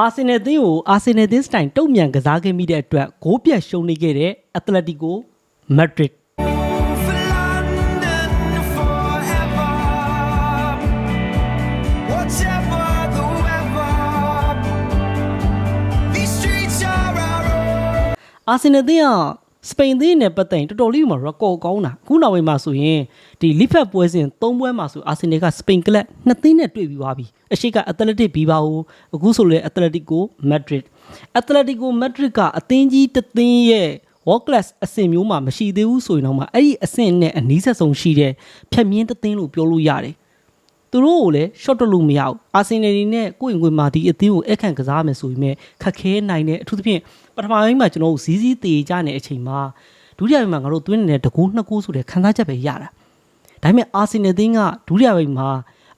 အာဆင်နယ်အသင်းကိုအာဆင်နယ်အသင်းစတိုင်တုံ့ပြန်ကစားခဲ့မိတဲ့အတွက်ဂိုးပြတ်ရှုံးနေခဲ့တဲ့အက်တလက်တီကိုမက်ဒရစ် For London forever. Whatever the weather, these streets are our own. အာဆင်နယ်အသင်းက စပိန်အသင်းနဲ့ပတ်သက်ရင်တော်တော်လေးမှရကော်ကောင်းတာအခုနောက်ပိုင်းမှာဆိုရင်ဒီလီဖက်ပွဲစဉ်၃ပွဲမှာဆိုအာဆင်နယ်ကစပိန်ကလပ်နှစ်သင်းနဲ့တွေ့ပြီးသွားပြီအရှိကအက်တလက်တစ်ဘီဘာအိုအခုဆိုလေအက်တလက်တီကိုမက်ဒရစ်အက်တလက်တီကိုမက်ဒရစ်ကအသင်းကြီးတစ်သင်းရဲ့ world class အဆင့်မျိုးမှာမရှိသေးဘူးဆိုရင်တော့မှအဲ့ဒီအဆင့်နဲ့အနီးဆက်ဆုံးရှိတဲ့ဖြတ်မြင်းတစ်သင်းလို့ပြောလို့ရတယ်သူတို့ကိုလည်း short တက်လို့မရဘူးအာဆင်နယ်တွေနဲ့ကိုယ့်ရင်ခွင်မှာဒီအသင်းကိုအခန့်ကစားမယ်ဆိုရင်မဲ့ခက်ခဲနိုင်တဲ့အထူးသဖြင့် ပထမပိုင်းမှာကျွန်တော်တို့ဇီးဇီးတေကြနေတဲ့အချိန်မှာဒုတိယပိုင်းမှာငါတို့သွင်းနေတဲ့တကူနှစ်ကူဆိုတဲ့ခံစားချက်ပဲရတာဒါပေမဲ့အာဆင်နယ်အသင်းကဒုတိယပိုင်းမှာ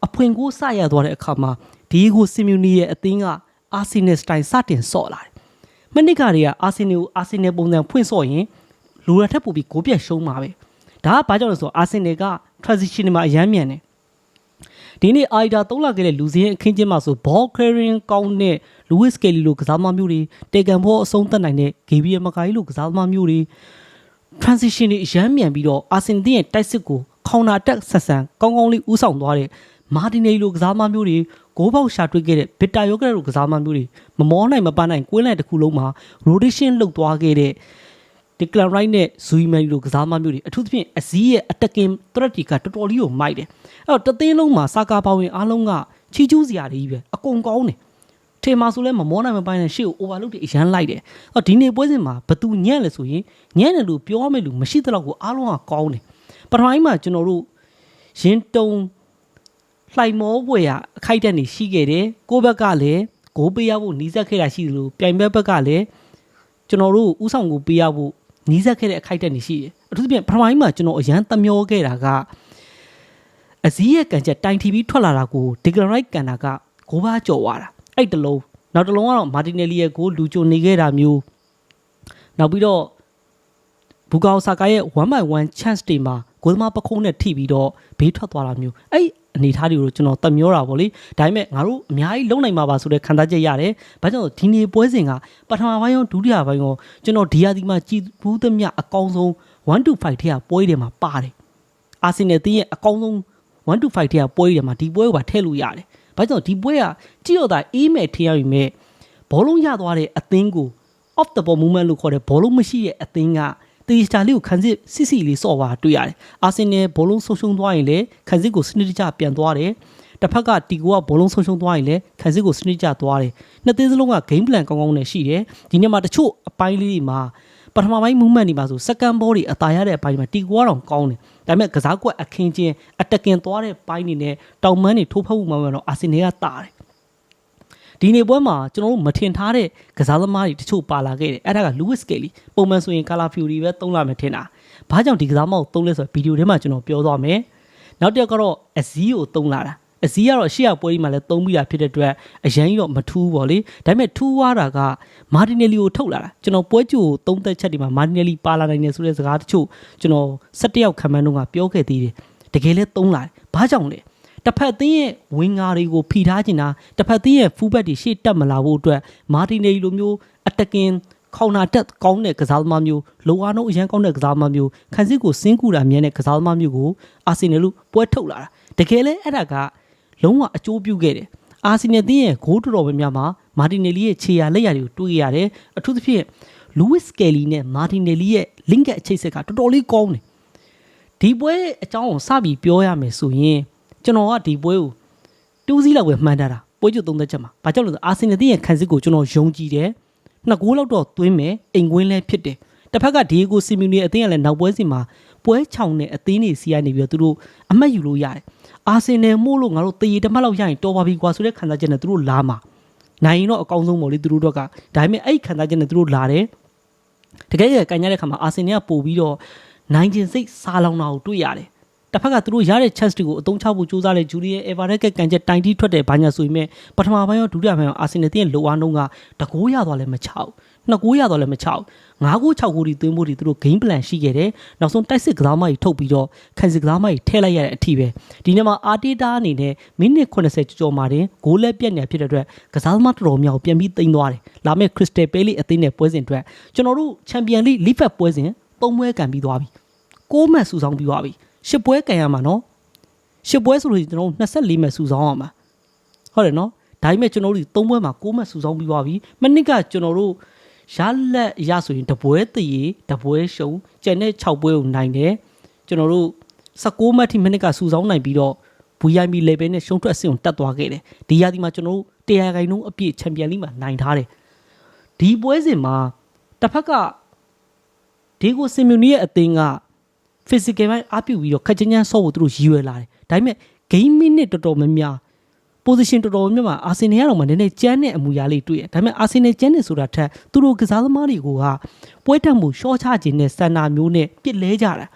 အဖွင့်ကိုစရသွားတဲ့အခါမှာဒီကိုစီမီနီရဲ့အသင်းကအာဆင်နယ်စတိုင်စတင်ဆော့လာတယ်မနစ်ကတွေကအာဆင်နယ်ကိုအာဆင်နယ်ပုံစံဖွင့်ဆော့ရင်လူရထက်ပိုပြီးဂိုးပြတ်ရှုံးမှာပဲဒါကဘာကြောင့်လဲဆိုတော့အာဆင်နယ်က transition မှာအရမ်းမြန်တယ် ဒီနေ့အာရီတာသုံးလာခဲ့တဲ့လူစင်းအခင်းချင်းမှာဆိုဘောခရရင်ကောင်းတဲ့လူဝစ်ကယ်လီလိုကစားသမားမျိုးတွေတေကန်ဘောအဆုံးသတ်နိုင်တဲ့ဂေဘီယယ်မကာကြီးလိုကစားသမားမျိုးတွေ transition တွေအရမ်းမြန်ပြီးတော့အာဆင်တင်ရဲ့တိုက်စစ်ကိုခေါင်နာတက်ဆက်ဆန်ကောင်းကောင်းလေးဥဆောင်သွားတဲ့မာတီနယ်လိုကစားသမားမျိုးတွေဂိုးပေါက်ရှာတွေ့ခဲ့တဲ့ဘစ်တာယောဂရက်လိုကစားသမားမျိုးတွေမမောနိုင်မပန်းနိုင်ကွင်းလိုက်တစ်ခုလုံးမှာ rotation လုပ်သွားခဲ့တဲ့ ဒီကလန်ရိုက်နဲ့ဇူယီမန်လိုကစားမမျိုးတွေအထူးသဖြင့်အစည်းရဲ့အတက်ကင်သရက်တီကတော်တော်လေးကိုမိုက်တယ်အဲ့တော့တသိန်းလုံးမှာစာကာပါဝင်အားလုံးကချီကျူးစရာတွေကြီးပဲအကုန်ကောင်းတယ်ထေမာဆိုလဲမမောနိုင်မပိုင်းနဲ့ရှေ့ကို overload တွေအရန်လိုက်တယ်အဲ့တော့ဒီနေ့ပွဲစဉ်မှာဘသူညံ့လဲဆိုရင်ညံ့တယ်လို့ပြောရမယ်လို့မရှိသလောက်ကိုအားလုံးကကောင်းတယ်ပထမပိုင်းမှာကျွန်တော်တို့ရင်တုံလှိုင်မောပွဲရအခိုက်အတန့်နေရှိခဲ့တယ်ကိုယ့်ဘက်ကလည်းဂိုးပေးရဖို့နီးစပ်ခဲ့တာရှိသလိုပြိုင်ဘက်ဘက်ကလည်းကျွန်တော်တို့ဥဆောင်ကိုပေးရဖို့ နီးစပ်ခဲ့တဲ့အခိုက်အတန့်တွေရှိတယ်အထူးသဖြင့်ပထမပိုင်းမှာကျွန်တော်အရန်သမျောခဲ့တာကအစည်းရဲ့ကန်ချက်တိုင်ထီပြီးထွက်လာတာကိုဒီဂရရိုက်ကန်တာကဂိုးပါကြော်သွားတာအဲ့တလုံးနောက်တလုံးကတော့မာတင်နယ်လီရဲ့ဂိုးလူချိုနေခဲ့တာမျိုးနောက်ပြီးတော့ဘူကောဆာကာရဲ့1 by 1 chance တွေမှာဂိုးသမားပခုံးနဲ့ထိပြီးတော့ဘေးထွက်သွားတာမျိုးအဲ့ အနေထားတွေကိုကျွန်တော်သမျောတာပေါ့လေဒါပေမဲ့ငါတို့အများကြီးလုံနိုင်မှာပါဆိုတဲ့ခံစားချက်ရတယ်ဘာကြောင့်လဲဒီနေ့ပွဲစဉ်ကပထမပိုင်းရောဒုတိယပိုင်းရောကျွန်တော်ဒီယာဒီမှာကြည်ဘူးသမျှအကောင်းဆုံး1 to 5ထဲကပွဲတွေမှာပါတယ်အာဆင်နယ်တင်းရဲ့အကောင်းဆုံး1 to 5ထဲကပွဲတွေမှာဒီပွဲကိုပါထည့်လို့ရတယ်ဘာကြောင့်ဒီပွဲကကြည့်ရတာအေးမဲ့ထင်ရပြီမဲ့ဘောလုံးရသွားတဲ့အသင်းကို off the ball movement လို့ခေါ်တဲ့ဘောလုံးမရှိတဲ့အသင်းက တီစတာလေးကိုခန်းစစ်စစ်စီလေးစော့ပါတွေ့ရတယ်။အာဆင်နယ်ဘောလုံးဆုံးရှုံးသွားရင်လည်းခန်းစစ်ကိုစနစ်တကျပြန်သွားတယ်။တစ်ဖက်ကတီကိုကဘောလုံးဆုံးရှုံးသွားရင်လည်းခန်းစစ်ကိုစနစ်တကျသွားတယ်။နှစ်သင်းစလုံးက game plan ကောင်းကောင်းနဲ့ရှိတယ်။ဒီနေ့မှာတချို့အပိုင်းလေးတွေမှာပထမပိုင်း movement တွေမှာဆို second ball တွေအသာရတဲ့အပိုင်းမှာတီကိုကတော့ကောင်းတယ်။ဒါပေမဲ့ကစားကွက်အခင်းချင်းအတက်ကင်သွားတဲ့ပိုင်းတွေနဲ့တောင်မန်းတွေထိုးဖက်မှုမှတော့အာဆင်နယ်ကတာတယ်။ ဒီနေ့ပွဲမှာကျွန်တော်တို့မထင်ထားတဲ့ကစားသမားတွေတချို့ပါလာခဲ့တယ်အဲ့ဒါက Lewis Kelly ပုံမှန်ဆိုရင် Color Fury ပဲသုံးလာမယ်ထင်တာဘာကြောင့်ဒီကစားမကိုသုံးလဲဆိုတော့ဗီဒီယိုထဲမှာကျွန်တော်ပြောသွားမယ်နောက်တစ်ယောက်ကတော့ Aziz ကိုသုံးလာတာ Aziz ကတော့ရှေ့ကပွဲဒီမှာလည်းသုံးပြီးတာဖြစ်တဲ့အတွက်အရန်ကြီးတော့မထူးပါလေဒါပေမဲ့ထူးွားတာက Martinelli ကိုထုတ်လာတာကျွန်တော်ပွဲကြိုသုံးသက်ချက်တွေမှာ Martinelli ပါလာနိုင်တယ်ဆိုတဲ့စကားတချို့ကျွန်တော်17ယောက်ခံမှန်းတော့ကပြောခဲ့သေးတယ်တကယ်လဲသုံးလာတယ်ဘာကြောင့်လဲ တစ်ဖက်သင်းရဲ့ဝင်းငါတွေကိုဖိထားချင်တာတစ်ဖက်သင်းရဲ့ဖူးဘက်တွေရှေ့တက်မလာဖို့အတွက်မာတီနယ်လိုမျိုးအတကင်ခေါနာတက်ကောင်းတဲ့ကစားသမားမျိုးလိုအားနှုန်းအရန်ကောင်းတဲ့ကစားသမားမျိုးခန်းစစ်ကိုစင်းကူတာမြဲတဲ့ကစားသမားမျိုးကိုအာဆင်နယ်လို့ပွဲထုတ်လာတာတကယ်လဲအဲ့ဒါကလုံးဝအကျိုးပြုခဲ့တယ်အာဆင်နယ်သင်းရဲ့ဂိုးတော်တော်များများမှာမာတီနယ်လီရဲ့ခြေရလက်ရတွေကိုတွေးရတယ်အထူးသဖြင့်လူးဝစ်ကယ်လီနဲ့မာတီနယ်လီရဲ့ link အချိတ်ဆက်ကတော်တော်လေးကောင်းတယ်ဒီပွဲအကြောင်းကိုစပြီးပြောရမယ်ဆိုရင် ကျွန်တော်ကဒီပွဲကိုတူးစီးလောက်ပဲမှန်းထားတာပွဲကျုပ်သုံးသက်ချက်မှာဘာကြောင့်လဲဆိုတော့အာဆင်နယ်ရဲ့ခံစစ်ကိုကျွန်တော်ယုံကြည်တယ်နှစ်ဂိုးလောက်တော့သွင်းမယ်အိမ်ကွင်းလည်းဖြစ်တယ်တစ်ဖက်ကဒီကိုစီမီနီအသင်းကလည်းနောက်ပွဲစီမှာပွဲချောင်တဲ့အသင်းတွေစီကနေပြီးတော့သူတို့အမှတ်ယူလို့ရတယ်အာဆင်နယ်မို့လို့ငါတို့တရေတစ်မှတ်လောက်ရရင်တော်ပါပြီကွာဆိုတဲ့ခံစားချက်နဲ့သူတို့လာမှာနိုင်ရင်တော့အကောင်းဆုံးပေါ့လေသူတို့တော့ကဒါပေမဲ့အဲ့ဒီခံစားချက်နဲ့သူတို့လာတယ်တကယ်ရကန်ရတဲ့ခါမှာအာဆင်နယ်ကပို့ပြီးတော့နိုင်ကျင်စိတ်စားလောင်တာကိုတွေ့ရတယ် တတစ်ဖက်ကသူတို့ရတဲ့ chance တွေကိုအသုံးချဖို့ကြိုးစားတဲ့ဂျူလီယန်အေဗာရက်ကကန်ချက်တိုင်တီထွက်တဲ့ဘာညာဆိုပေမဲ့ပထမပိုင်းရောဒုတိယပိုင်းရောအာဆင်နယ်တင်းရဲ့လိုအားနှုန်းကတကိုးရသွားလည်းမချောက်နှစ်ကိုးရသွားလည်းမချောက်ငါးကို6ကိုဒီသွင်းဖို့ဒီသူတို့ game plan ရှိခဲ့တယ်နောက်ဆုံးတိုက်စစ်ကစားမကြီးထုတ်ပြီးတော့ခံစစ်ကစားမကြီးထည့်လိုက်ရတဲ့အထိပဲဒီနေ့မှာအာတီတာအနေနဲ့မိနစ်80ကျော်ကျော်မှာတင်ဂိုးလက်ပြက်နေဖြစ်တဲ့အတွက်ကစားသမားတော်တော်များပြန်ပြီးတင်သွားတယ်လာမယ့် Crystal Palace အသင်းနဲ့ပွဲစဉ်အတွက်ကျွန်တော်တို့ Champion League League ပွဲစဉ်သုံးပွဲကန်ပြီးသွားပြီ6မှတ်စုဆောင်ပြီးသွားပြီ 10ပွဲကန်ရမှာနော်10ပွဲဆိုလို့ကျွန်တော်တို့24မှတ်စုဆောင်ရမှာဟုတ်တယ်နော်ဒါပေမဲ့ကျွန်တော်တို့3ပွဲမှာ6မှတ်စုဆောင်ပြီးသွားပြီမနစ်ကကျွန်တော်တို့ရလက်ရဆိုရင်တပွဲတည်တပွဲရှုံကျန်တဲ့6ပွဲကိုနိုင်တယ်ကျွန်တော်တို့16မှတ်ထိမနစ်ကစုဆောင်နိုင်ပြီးတော့ VIP level နဲ့ရှုံးထွက်အဆင့်ကိုတက်သွားခဲ့တယ်ဒီရာသီမှာကျွန်တော်တို့တရားခိုင်နှုန်းအပြည့်ချန်ပီယံလိမှာနိုင်ထားတယ်ဒီပွဲစဉ်မှာတစ်ဖက်ကဒီကိုစင်မြူနီရဲ့အသင်းက physical ဘိုင်းအပြုတ်ပြီးတော့ခက်ချင်ချန်ဆော့ဖို့သူတို့ရည်ရွယ်လာတယ်ဒါပေမဲ့ game minute တော်တော်များများ position တော်တော်များများအာဆင်နယ်ကတော့မှနည်းနည်းကျန်းတဲ့အမူအရာလေးတွေ့ရဒါပေမဲ့အာဆင်နယ်ကျန်းနေဆိုတာထက်သူတို့ကစားသမားတွေကပွဲတက်မှုရှော့ချခြင်းနဲ့စန္ဒာမျိုးနဲ့ပြစ်လဲကြတာ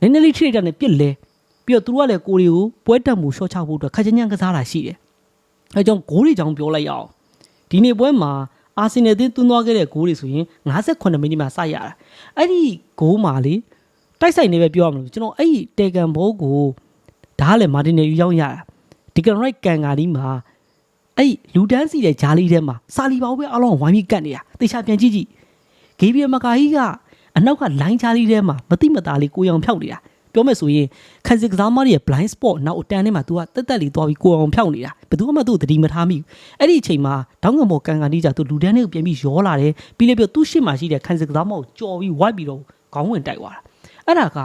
နည်းနည်းလေးထိလိုက်တာနဲ့ပြစ်လဲပြီးတော့သူတို့ကလည်းကိုရီကိုပွဲတက်မှုရှော့ချဖို့အတွက်ခက်ချင်ချန်ကစားတာရှိတယ်အဲကြောင့်ဂိုးတွေကြောင့်ပြောလိုက်ရအောင်ဒီနေ့ပွဲမှာအာဆင်နယ်တင်းသွင်းသွားခဲ့တဲ့ဂိုးတွေဆိုရင်58မိနစ်မှာစရတာအဲ့ဒီဂိုးမှာလေ တိုက်ဆိုင်နေပဲပြောရမလို့ကျွန်တော်အဲ့ဒီတေကန်ဘောကိုဒါကလည်းမာတင်နယ်ယူရောက်ရတာဒီကန်ရိုက်ကန်ကာဒီမှာအဲ့လူတန်းစီတဲ့ဂျာလီထဲမှာစာလီပါပဲအလုံးဝိုင်းပြီးကတ်နေတာတေချာပြန်ကြည့်ကြည့်ဂေဘီယမကာဟီကအနောက်ကလိုင်းဂျာလီထဲမှာမတိမတာလေးကိုရောင်ဖြောက်နေတာပြောမယ်ဆိုရင်ခန်းစစ်ကစားမတွေရဲ့ blind spot နောက်အတန်းထဲမှာ तू ကတက်တက်လေးသွားပြီးကိုအောင်ဖြောက်နေတာဘယ်သူမှသူ့ကိုသတိမထားမိဘူးအဲ့ဒီအချိန်မှာတောင်းကမော်ကန်ကန်ဒီကြ तू လူတန်းလေးကိုပြန်ပြီးရောလာတယ်ပြီးလေပြသူ့ရှေ့မှာရှိတဲ့ခန်းစစ်ကစားမကိုကြော်ပြီးဝိုက်ပြီးတော့ခေါင်းဝင်တိုက်သွားတာ အဲ့ဒါက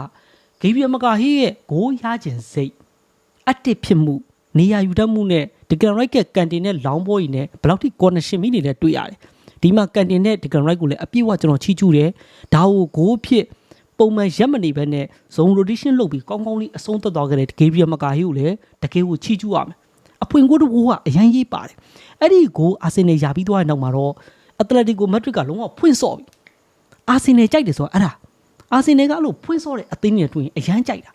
ဂေဘီယမကာဟီရဲ့ဂိုးရခြင်းစိတ်အတစ်ဖြစ်မှုနေရာယူတတ်မှုနဲ့ဒီကန်ရိုက်ကကန်တင်နဲ့လောင်းဘောကြီးနဲ့ဘယ်လောက်ထိ connection မိနေလဲတွေ့ရတယ်ဒီမှာကန်တင်နဲ့ဒီကန်ရိုက်ကိုလည်းအပြည့်အဝကျွန်တော်ချီးကျူးတယ်ဒါကိုဂိုးဖြစ်ပုံမှန်ရက်မနေဘဲနဲ့ zone rotation လုပ်ပြီးကောင်းကောင်းလေးအဆုံးသတ်သွားခဲ့တဲ့ဂေဘရီယယ်မကာဟီကိုလည်းတကယ်ကိုချီးကျူးရမယ်အဖွင့်ကိုတကူကအရန်ရေးပါတယ်အဲ့ဒီဂိုးအာဆင်နယ်ယာပြီးသွားတဲ့နောက်မှာတော့အက်တလက်တီကိုမက်ဒရစ်ကလုံးဝဖွင့်ဆော့ပြီအာဆင်နယ်ကြိုက်တယ်ဆိုတော့အဲ့ဒါ အာဆင်နယ်ကအဲ့လိုဖွင့်ဆော့တဲ့အသင်းတွေတွေ့ရင်အရန်ကြိုက်တာ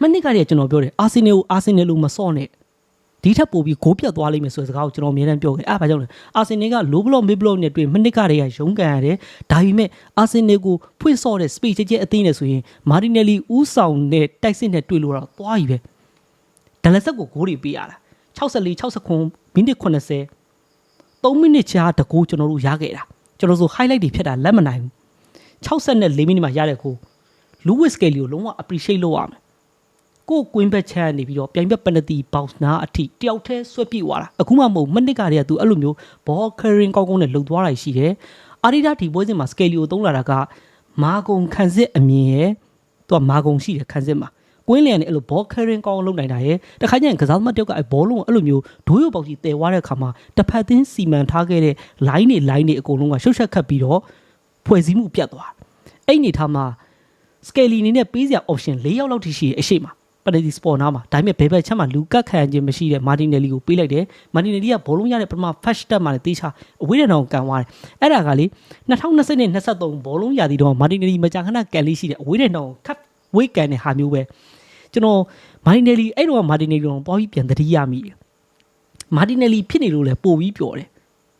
မနစ်ကတည်းကကျွန်တော်ပြောတယ်အာဆင်နယ်ကိုအာဆင်နယ်လို့မဆော့နဲ့ဒီထက်ပိုပြီးဂိုးပြတ်သွားလိမ့်မယ်ဆိုတဲ့စကားကိုကျွန်တော်အမြဲတမ်းပြောခဲ့အဲ့ဒါဘာကြောင့်လဲအာဆင်နယ်ကလိုဘလော့မစ်ဘလော့နဲ့တွေ့မနစ်ကတည်းကရုန်းကန်ရတယ်ဒါပေမဲ့အာဆင်နယ်ကိုဖွင့်ဆော့တဲ့ speed ချဲချဲအသင်းနဲ့ဆိုရင်မာတီနယ်လီဦးဆောင်တဲ့တိုက်စစ်နဲ့တွေ့လို့တော့သွားပြီပဲဒလဆက်ကိုဂိုးတွေပေးရတာ64 69မိနစ်80 3မိနစ်ချာတကူကျွန်တော်တို့ရခဲ့တာကျွန်တော်ဆို highlight တွေဖြတ်တာလက်မနိုင်ဘူး 64မိနစ်မှာရတဲ့ကိုလူးဝစ်စကေလီကိုလုံးဝ appreciate လုပ်ရမယ်ကိုကွင်းဘက်ချမ်းနေပြီးတော့ပြိုင်ဘက်ပနတီဘောက်နာအထိတယောက်တည်းဆွဲပြေးသွားတာအခုမှမဟုတ်မနစ်ကတည်းကသူအဲ့လိုမျိုးဘောခရင်ကောင်းကောင်းနဲ့လှုပ်သွားတာရှိတယ်အာဒီဒါဒီပွဲစဉ်မှာစကေလီကိုသုံးလာတာကမာကုံခန်းစစ်အမြင်ရဲ့သူကမာကုံရှိတယ်ခန်းစစ်မှာကွင်းလျန်နဲ့အဲ့လိုဘောခရင်ကောင်းလုပ်နိုင်တာရဲ့တခါကျရင်ကစားသမားတယောက်ကအဲ့ဘောလုံးကိုအဲ့လိုမျိုးဒိုးရုပ်ပေါက်ကြီးတည်သွားတဲ့အခါမှာတစ်ဖက်သင်းစီမံထားခဲ့တဲ့ line တွေ line တွေအကုန်လုံးကရှုပ်ရှက်ခတ်ပြီးတော့ ဖွဲ့စည်းမှုပြတ်သွားအဲ့ဒီအနေထားမှာ Scaly အနေနဲ့ပေးစရာ option ၄ယောက်လောက်ထိရှိရဲ့အရှိမပနတီစပေါ်နာမှာဒါပေမဲ့ဘယ်ဘက်ချက်မှာလူကတ်ခံခြင်းမရှိတဲ့မာတင်နယ်လီကိုပေးလိုက်တယ်မာတင်နယ်လီကဘောလုံးရတဲ့ပထမ first step မှာလည်းတေးချအဝေးတဲ့နောင်ကန်သွားတယ်အဲ့ဒါကလေ2020နဲ့23ဘောလုံးရသည်တော့မာတင်နယ်လီမကြာခဏကန်လေးရှိတယ်အဝေးတဲ့နောင်ခတ်ဝေးကန်တဲ့ဟာမျိုးပဲကျွန်တော်မာတင်နယ်လီအဲ့တော့မာတင်နယ်လီတော့သွားပြီးပြန်သတိရမိတယ်မာတင်နယ်လီဖြစ်နေလို့လည်းပို့ပြီးပျော်တယ်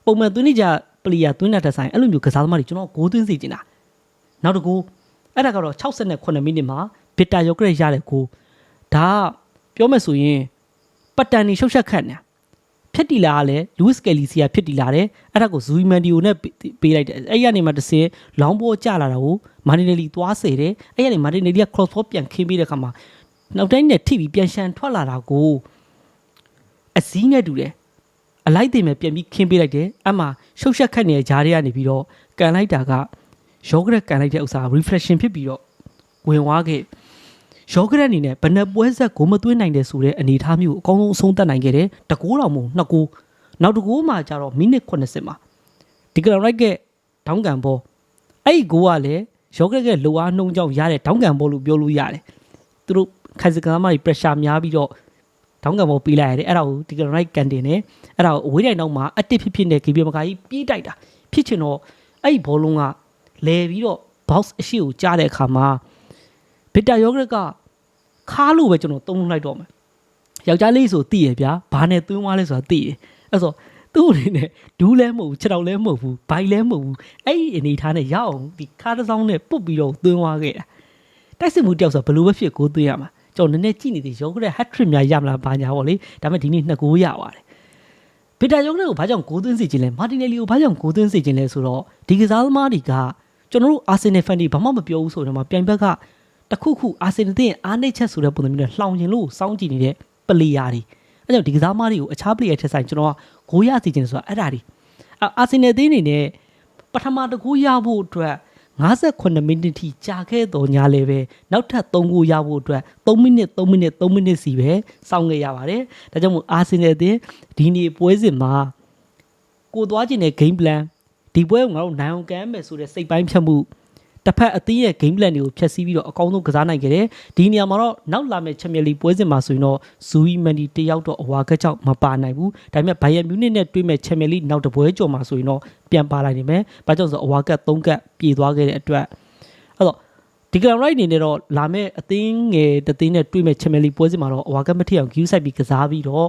ပုံမှန်သွင်းနေကြ ပလီယာသွင်းတဲ့တက်ဆိုင်အဲ့လိုမျိုးကစားသမားတွေကျွန်တော်ဂိုးသွင်းစေချင်တာနောက်တစ်ကူအဲ့ဒါကတော့68မိနစ်မှာဘစ်တာယောဂရက်ရတဲ့ကိုဒါကပြောမယ်ဆိုရင်ပတ်တန်နေရှုပ်ရှက်ခတ်နေဖြစ်တီလာကလည်းလူးစ်ကယ်လီစီယာဖြစ်တီလာတယ်အဲ့ဒါကိုဇူမန်ဒီယိုနဲ့ပေးလိုက်တယ်အဲ့ရနေမှာတစ်စင်လောင်းပေါ်ကျလာတာကိုမာတင်နယ်လီသွားစေတယ်အဲ့ရနေမာတင်နယ်လီက cross ball ပြန်ခင်းပေးတဲ့ခါမှာနောက်တိုင်းနဲ့ထိပြီးပြန်ရှန်ထွက်လာတာကိုအစည်းနဲ့တူတယ် အလိုက်တင်မဲ့ပြန်ပြီးခင်းပေးလိုက်တယ်အမှရှုပ်ရှက်ခတ်နေတဲ့ဂျားတွေကနေပြီးတော့ကန်လိုက်တာကယောဂရက်ကန်လိုက်တဲ့ဥစ္စာ reflection ဖြစ်ပြီးတော့ဝင်သွားခဲ့ယောဂရက်အနေနဲ့ဘယ်နှပွဲဆက်ကိုမသွင်းနိုင်တဲ့ဆိုတဲ့အနေအထားမျိုးအကောင်းဆုံးအဆုံးသတ်နိုင်ခဲ့တယ်တကူတော်မို့နှစ်ကူနောက်တကူမှကျတော့မိနစ်80မှာဒီကရိုက်ကဒေါင်းကန်ဘောအဲ့ဒီဂိုးကလည်းယောဂရက်ကလိုအားနှုံးကြောင့်ရတဲ့ဒေါင်းကန်ဘောလို့ပြောလို့ရတယ်သူတို့ခိုင်စကားမကြီး pressure များပြီးတော့ ဒေါင်းကန်ဘောပေးလိုက်ရတယ်အဲ့ဒါကိုဒီကရိုက်ကန်တင်တယ်အဲ့ဒါကိုအဝေးတိုင်နောက်မှာအတစ်ဖြစ်ဖြစ်နဲ့ကေပီမကာကြီးပြေးတိုက်တာဖြစ်ချင်တော့အဲ့ဒီဘောလုံးကလဲပြီးတော့ box အရှိကိုကြားတဲ့အခါမှာဘဘစ်တာယောဂရက်ကခါလို့ပဲကျွန်တော်သုံးလိုက်တော့မယ်ယောက်ျားလေးဆိုသိရဗျာဘာနဲ့သွင်းသွားလဲဆိုတာသိရအဲ့ဆိုသူ့အနေနဲ့ဒူးလည်းမဟုတ်ဘူးခြေထောက်လည်းမဟုတ်ဘူးဘိုင်လည်းမဟုတ်ဘူးအဲ့ဒီအနေထားနဲ့ရအောင်ဒီခါတစ်စောင်းနဲ့ပုတ်ပြီးတော့သွင်းသွားခဲ့တာတိုက်စစ်မှုတယောက်ဆိုဘယ်လိုပဲဖြစ်ကိုသွင်းရမှာ ကျွန်တော်နည်းနည်းကြည့်နေသေးယောဂရက် hat trick များရမလားဘာညာပေါ့လေဒါပေမဲ့ဒီနေ့နှစ်ကိုရပါတယ်ဗီတာယုံတွေကိုဘာကြောင့်ဂိုးသွင်းစေခြင်းလဲမာတင်နယ်လီကိုဘာကြောင့်ဂိုးသွင်းစေခြင်းလဲဆိုတော့ဒီကစားသမားတွေကကျွန်တော်တို့အာဆင်နယ်ဖန်တွေဘာမှမပြောဘူးဆိုတော့မှပြိုင်ဘက်ကတခုခုအာဆင်နယ်တဲ့အားနေချက်ဆိုတဲ့ပုံစံမျိုးနဲ့လှောင်ခြင်းလို့စောင်းကြည့်နေတဲ့ပလေယာတွေအဲကြောင့်ဒီကစားသမားတွေကိုအခြားပလေယာထက်ဆိုင်ကျွန်တော်ကဂိုးရစေခြင်းဆိုတာအဲ့ဒါတွေအာအာဆင်နယ်တဲ့အနေနဲ့ပထမတကူရဖို့အတွက် 58မိနစ်ထိကြာခဲ့တော့ညာလေပဲနောက်ထပ်3ဂိုးရဖို့အတွက်3မိနစ်3မိနစ်3မိနစ်စီပဲစောင့်ခဲ့ရပါတယ်ဒါကြောင့်မို့အာဆင်နယ်တဲ့ဒီနေ့ပွဲစဉ်မှာကိုသွားခြင်းတဲ့ game plan ဒီပွဲကိုငါတို့နိုင်အောင်ကမ်းမယ်ဆိုတဲ့စိတ်ပိုင်းဖြတ်မှု တစ်ဖက်အသင်းရဲ့ game plan တွေကိုဖျက်ဆီးပြီးတော့အကောင်းဆုံးကစားနိုင်ခဲ့တယ်ဒီနေရာမှာတော့နောက်လာမယ့်ချန်ပီယံလိပွဲစဉ်မှာဆိုရင်တော့ဇူဝီမန်ဒီတယောက်တော့အဝါကက်ကြောင့်မပါနိုင်ဘူးဒါပေမဲ့ဘိုင်ယန်မြူနစ်နဲ့တွေ့မဲ့ချန်ပီယံလိနောက်တစ်ပွဲကြော်မှာဆိုရင်တော့ပြန်ပါလိုက်နိုင်မယ်ဘာကြောင့်ဆိုတော့အဝါကက်3ကက်ပြေသွားခဲ့တဲ့အတွက်အဲ့တော့ဒီကရန်ရိုက်အနေနဲ့တော့လာမယ့်အသင်းငယ်တစ်သင်းနဲ့တွေ့မဲ့ချန်ပီယံလိပွဲစဉ်မှာတော့အဝါကက်မထီအောင် queue ဆိုင်ပြီးကစားပြီးတော့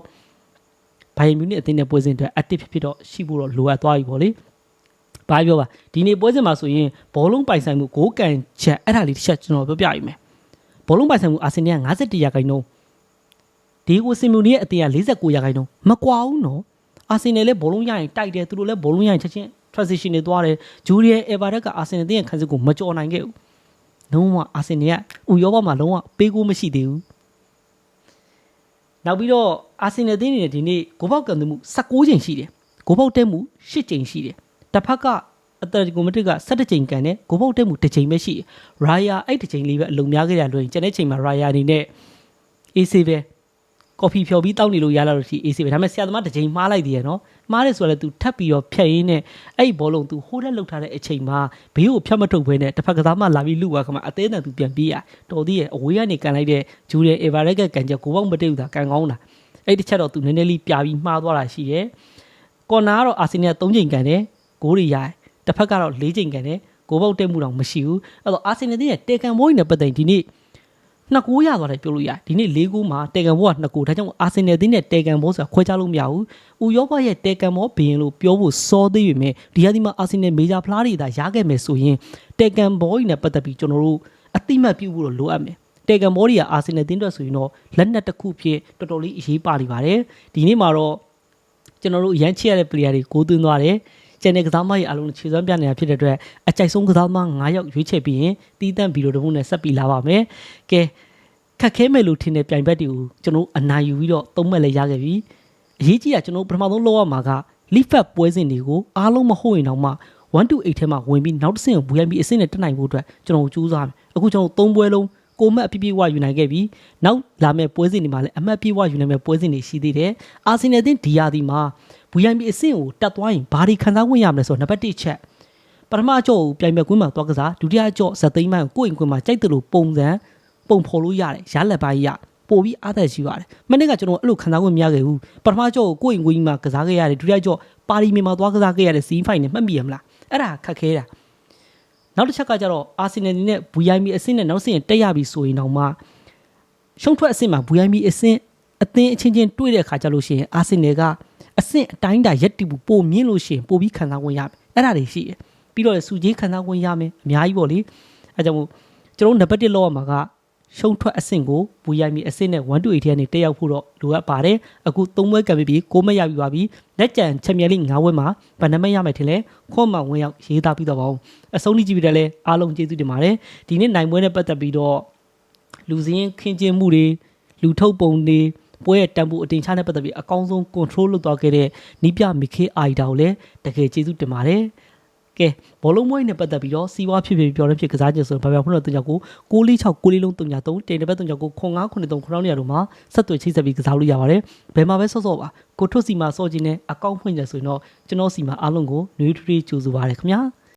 ဘိုင်ယန်မြူနစ်အသင်းနဲ့ပွဲစဉ်အတွက် active ဖြစ်ဖြစ်တော့ရှိဖို့တော့လိုအပ်သွားပြီပေါ့လေ။ ဘာပြောပါဒီနေ့ပွဲစဉ်မှာဆိုရင်ဘောလုံးပိုင်ဆိုင်မှုဂိုးကန်ချက်အဲ့ဒါလေးတစ်ချက်ကျွန်တော်ပြောပြရမယ်။ဘောလုံးပိုင်ဆိုင်မှုအာဆင်နယ်က51ရာခိုင်နှုန်းဒီကိုစင်မြူနီရဲ့အသင်းက49ရာခိုင်နှုန်းမကွာဘူးနော်။အာဆင်နယ်လည်းဘောလုံးရရင်တိုက်တယ်သူတို့လည်းဘောလုံးရရင်ချက်ချင်း transition တွေသွားတယ်။ဂျူရီယယ်အေဗာရက်ကအာဆင်နယ်အသင်းရဲ့ခန်းစစ်ကိုမကြော်နိုင်ခဲ့ဘူး။လုံးဝအာဆင်နယ်ကဥရောပမှာလုံးဝပေးကိုမရှိသေးဘူး။နောက်ပြီးတော့အာဆင်နယ်အသင်းအနေနဲ့ဒီနေ့ဂိုးပေါက်ကန်သွင်းမှု16ချိန်ရှိတယ်။ဂိုးပေါက်တက်မှု10ချိန်ရှိတယ်။ တစ်ဖက်ကအတလက်တီကိုမက်ဒရစ်က17ချိန်ကန်တယ်ဂိုးပေါက်တက်မှု2ချိန်ပဲရှိတယ်။ရာယာအဲ့တစ်ချိန်လေးပဲအလုံများခဲ့တယ်လို့ရင်ကျန်တဲ့ချိန်မှာရာယာအနေနဲ့ AC ပဲကော်ဖီဖြော်ပြီးတောက်နေလို့ရလာလို့ရှိ AC ပဲဒါပေမဲ့ဆရာသမားတစ်ချိန်မှားလိုက်သေးရနော်မှားတယ်ဆိုတော့လည်း तू ထပ်ပြီးတော့ဖြတ်ရင်းနဲ့အဲ့ဒီဘောလုံး तू ဟိုးတက်လောက်ထားတဲ့အချိန်မှာဘေးကိုဖြတ်မထုတ်ဘဲနဲ့တစ်ဖက်ကစားမှလာပြီးလူသွားခါမှအသေးအံ तू ပြန်ပြေးရတော်သေးရဲ့အဝေးကနေကန်လိုက်တဲ့ဂျူရီအေဗာရက်ကကန်ချက်ကိုပေါက်မတိတ်ဘူးသာကန်ကောင်းတာအဲ့ဒီတစ်ချက်တော့ तू နည်းနည်းလေးပြပြီးမှားသွားတာရှိတယ်ကော်နာကတော့အာဆင်နယ်3ချိန်ကန်တယ် ဂိုးတွေရတယ်တစ်ဖက်ကတော့4ချိန်ကန်တယ်ဂိုးပေါက်တက်မှုတော့မရှိဘူးအဲ့တော့အာဆင်နယ်ရဲ့တေကန်ဘိုးကြီးနဲ့ပတ်သက်ရင်ဒီနေ့နှစ်ကိုရသွားတယ်ပြောလို့ရတယ်ဒီနေ့၄ကိုမှာတေကန်ဘောကနှစ်ကိုဒါကြောင့်အာဆင်နယ်အသင်းနဲ့တေကန်ဘောဆိုတာခွဲခြားလို့မရဘူး။ဥရောပရဲ့တေကန်ဘောဘင်းလို့ပြောဖို့စောသေးပေမဲ့ဒီဟာဒီမှာအာဆင်နယ်မေဂျာဖလားတွေသာရခဲ့မယ်ဆိုရင်တေကန်ဘောကြီးနဲ့ပတ်သက်ပြီးကျွန်တော်တို့အတိမတ်ပြုဖို့တော့လိုအပ်မယ်။တေကန်ဘောတွေကအာဆင်နယ်အသင်းအတွက်ဆိုရင်တော့လက်နက်တစ်ခုဖြစ်တော်တော်လေးအရေးပါနေပါတယ်။ဒီနေ့မှာတော့ကျွန်တော်တို့ရမ်းချရတဲ့ player တွေကိုသွင်းသွားတယ်။ ကျန်တဲ့ကစားမကြီးအလုံးခြေစွမ်းပြနေတာဖြစ်တဲ့အတွက်အကြိုက်ဆုံးကစားမ9ယောက်ရွေးချယ်ပြီးရင်တီးတန့်ဗီဒီယိုတစ်ခုနဲ့ဆက်ပြီးလာပါမယ်။ကဲခက်ခဲမယ်လို့ထင်တဲ့ပြိုင်ဘက်တွေကိုကျွန်တော်အနိုင်ယူပြီးတော့သုံးမဲ့လည်းရခဲ့ပြီအရေးကြီးတာကျွန်တော်ပထမဆုံးလောက်ရမှာက leaf up ပွဲစဉ်တွေကိုအားလုံးမဟုတ်ရင်တော့မှ1 to 8ထဲမှာဝင်ပြီးနောက်တစ်ဆင့်ကို VIP အဆင့်နဲ့တက်နိုင်ဖို့အတွက်ကျွန်တော်ကြိုးစားမယ်အခုကျွန်တော်သုံးပွဲလုံး ကိုမတ်အပြည့်ပြည့်ဝယူနိုင်ခဲ့ပြီနောက်လာမယ့်ပွဲစဉ်တွေမှာလည်းအမှတ်ပြည့်ဝယူနိုင်မယ့်ပွဲစဉ်တွေရှိသေးတယ်အာဆင်နယ်အသင်းဒီယာဒီမှာ VIP အဆင့်ကိုတက်သွားရင်ဘာတွေခံစားဝင်ရမလဲဆိုတော့နံပါတ်1ချက်ပထမအကြော့ကိုပြိုင်ပွဲကွင်းမှာသွားကစားဒုတိယအကြော့ဇက်သိမ်းမိုင်းကိုကိုယ့်အိမ်ကွင်းမှာကြိုက်တယ်လို့ပုံစံပုံဖော်လို့ရတယ်ရလက်ပိုင်းရပို့ပြီးအားသက်ရှိပါတယ်မနေ့ကကျွန်တော်အဲ့လိုခံစား권မရခဲ့ဘူးပထမကြော့ကိုကိုယ့်အိမ်ကိုကြီးမှာကစားခဲ့ရတယ်ဒုတိယကြော့ပါရီမင်မှာသွားကစားခဲ့ရတဲ့စီးဖိုင်နဲ့မှတ်မိရမလားအဲ့ဒါခက်ခဲတာ နောက်တစ်ချက်ကကျတော့အာဆင်နယ်နဲ့ VIP အဆင့်နဲ့နောက်ဆင့်တက်ရပြီဆိုရင်တော့မှရှုံးထွက်အဆင့်မှာ VIP အဆင့်အသင်းအချင်းချင်းတွေ့တဲ့အခါကျလို့ရှိရင်အာဆင်နယ်ကအဆင့်အတိုင်းတာရက်တီဘူးပိုမြင့်လို့ရှိရင်ပိုပြီးခံစား권ရမယ်အဲ့ဒါတွေရှိတယ်ပြီးတော့စူကြီးခံစား권ရမယ်အများကြီးပေါ့လေအဲကြောင့်မို့ကျွန်တော်နံပါတ်1လောက်ရမှာက ရှုံးထွက်အဆင့်ကိုဘူရိုက်မီအဆင့်နဲ့1 to 8ထဲကနေတက်ရောက်ဖို့တော့လိုအပ်ပါတယ်အခု၃ပွဲကံပြီး6မရပြီပါပြီလက်ကျန်ချန်ပီယံလိ9ပွဲမှာဗန်နမရမယ်ထင်လဲခွန်မဝင်ရောက်ရေးသားပြီးတော့ပါအောင်အဆုံးထိကြည့်ပြီးတယ်လဲအားလုံးကျေးဇူးတင်ပါတယ်ဒီနေ့နိုင်ပွဲနဲ့ပတ်သက်ပြီးတော့လူစင်းခင်းကျင်းမှုတွေလူထုတ်ပုံတွေပွဲရဲ့တန်ဖိုးအတင်ချနဲ့ပတ်သက်ပြီးအကောင်းဆုံး control လုပ်သွားခဲ့တဲ့နီးပြမီခေအိုင်တာကိုလည်းတကယ်ကျေးဇူးတင်ပါတယ် ကဲဘောလုံးမွေးနဲ့ပတ်သက်ပြီးတော့စီးပွားဖြစ်ဖြစ်ပြောတဲ့ဖြစ်ကစားကြဆိုတော့ဘာပြောဖုန်းတော့တင်ကြကို646 6လေးလုံး3ည3တိန်တပတ်3ညကို0993ခရောင်းနေရတော့မှာဆက်သွယ်ချိတ်ဆက်ပြီးကစားလို့ရပါတယ်ဘယ်မှာပဲဆော့ဆော့ပါကိုထွတ်စီမှာစော့ခြင်းနဲ့အကောင့်ဖွင့်ကြဆိုရင်တော့ကျွန်တော်စီမှာအားလုံးကိုနှွေးထွေးကြိုဆိုပါရခင်ဗျာ